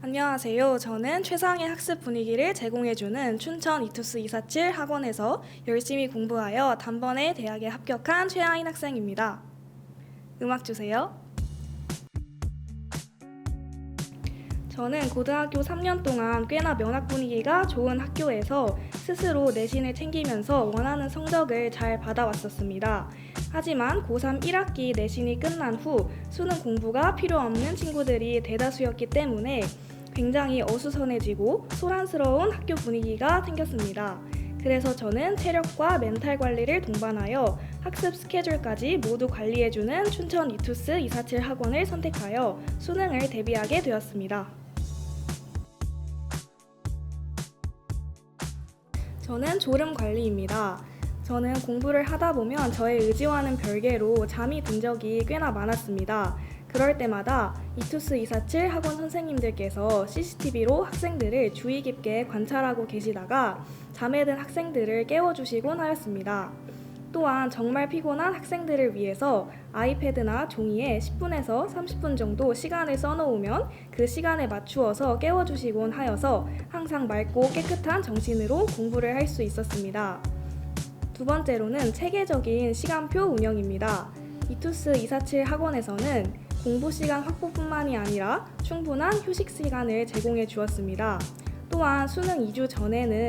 안녕하세요. 저는 최상의 학습 분위기를 제공해주는 춘천 이투스 247 학원에서 열심히 공부하여 단번에 대학에 합격한 최하인 학생입니다. 음악 주세요. 저는 고등학교 3년 동안 꽤나 면학 분위기가 좋은 학교에서 스스로 내신을 챙기면서 원하는 성적을 잘 받아왔었습니다. 하지만 고3 1학기 내신이 끝난 후 수능 공부가 필요 없는 친구들이 대다수였기 때문에 굉장히 어수선해지고 소란스러운 학교 분위기가 생겼습니다. 그래서 저는 체력과 멘탈 관리를 동반하여 학습 스케줄까지 모두 관리해주는 춘천 이투스 247 학원을 선택하여 수능을 대비하게 되었습니다. 저는 졸음 관리입니다. 저는 공부를 하다 보면 저의 의지와는 별개로 잠이 든 적이 꽤나 많았습니다. 그럴 때마다 이투스 247 학원 선생님들께서 CCTV로 학생들을 주의 깊게 관찰하고 계시다가 잠에 든 학생들을 깨워주시곤 하였습니다. 또한 정말 피곤한 학생들을 위해서 아이패드나 종이에 10분에서 30분 정도 시간을 써놓으면 그 시간에 맞추어서 깨워주시곤 하여서 항상 맑고 깨끗한 정신으로 공부를 할 수 있었습니다. 두 번째로는 체계적인 시간표 운영입니다. 이투스 247 학원에서는 공부 시간 확보뿐만이 아니라 충분한 휴식 시간을 제공해 주었습니다. 또한 수능 2주 전에는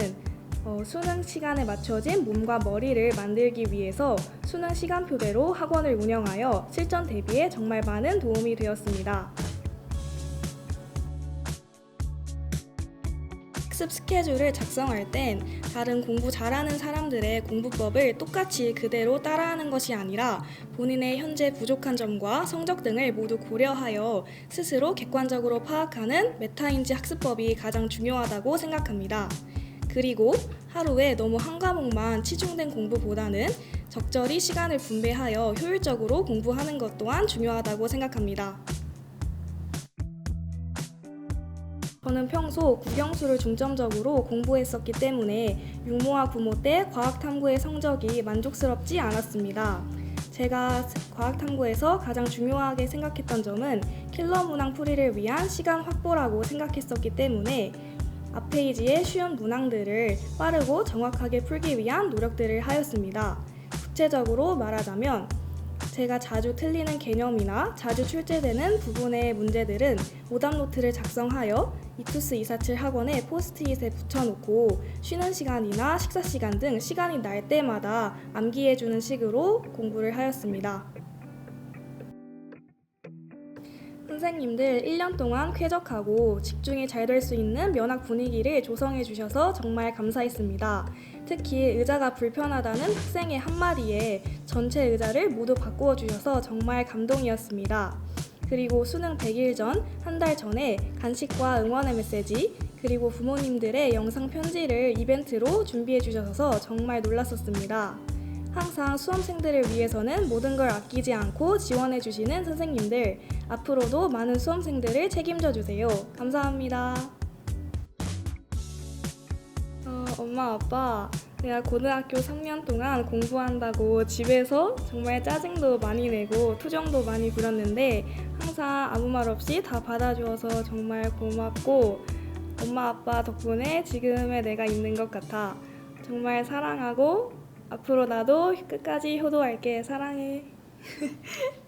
어, 수능 시간에 맞춰진 몸과 머리를 만들기 위해서 수능 시간표대로 학원을 운영하여 실전 대비에 정말 많은 도움이 되었습니다. 학습 스케줄을 작성할 땐 다른 공부 잘하는 사람들의 공부법을 똑같이 그대로 따라하는 것이 아니라 본인의 현재 부족한 점과 성적 등을 모두 고려하여 스스로 객관적으로 파악하는 메타인지 학습법이 가장 중요하다고 생각합니다. 그리고 하루에 너무 한 과목만 치중된 공부보다는 적절히 시간을 분배하여 효율적으로 공부하는 것 또한 중요하다고 생각합니다. 저는 평소 국영수를 중점적으로 공부했었기 때문에 육모와 구모 때 과학탐구의 성적이 만족스럽지 않았습니다. 제가 과학탐구에서 가장 중요하게 생각했던 점은 킬러 문항 풀이를 위한 시간 확보라고 생각했었기 때문에 앞 페이지의 쉬운 문항들을 빠르고 정확하게 풀기 위한 노력들을 하였습니다. 구체적으로 말하자면 제가 자주 틀리는 개념이나 자주 출제되는 부분의 문제들은 오답 노트를 작성하여 이투스 247 학원에 포스트잇에 붙여놓고 쉬는 시간이나 식사 시간 등 시간이 날 때마다 암기해주는 식으로 공부를 하였습니다. 선생님들 1년 동안 쾌적하고 집중이 잘 될 수 있는 면학 분위기를 조성해 주셔서 정말 감사했습니다. 특히 의자가 불편하다는 학생의 한마디에 전체 의자를 모두 바꾸어 주셔서 정말 감동이었습니다. 그리고 수능 100일 전, 한 달 전에 간식과 응원의 메시지, 그리고 부모님들의 영상 편지를 이벤트로 준비해 주셔서 정말 놀랐었습니다. 항상 수험생들을 위해서는 모든 걸 아끼지 않고 지원해 주시는 선생님들, 앞으로도 많은 수험생들을 책임져 주세요. 감사합니다. 어, 엄마, 아빠, 내가 고등학교 3년 동안 공부한다고 집에서 정말 짜증도 많이 내고 투정도 많이 부렸는데 항상 아무 말 없이 다 받아주어서 정말 고맙고 엄마, 아빠 덕분에 지금의 내가 있는 것 같아. 정말 사랑하고 앞으로 나도 끝까지 효도할게. 사랑해.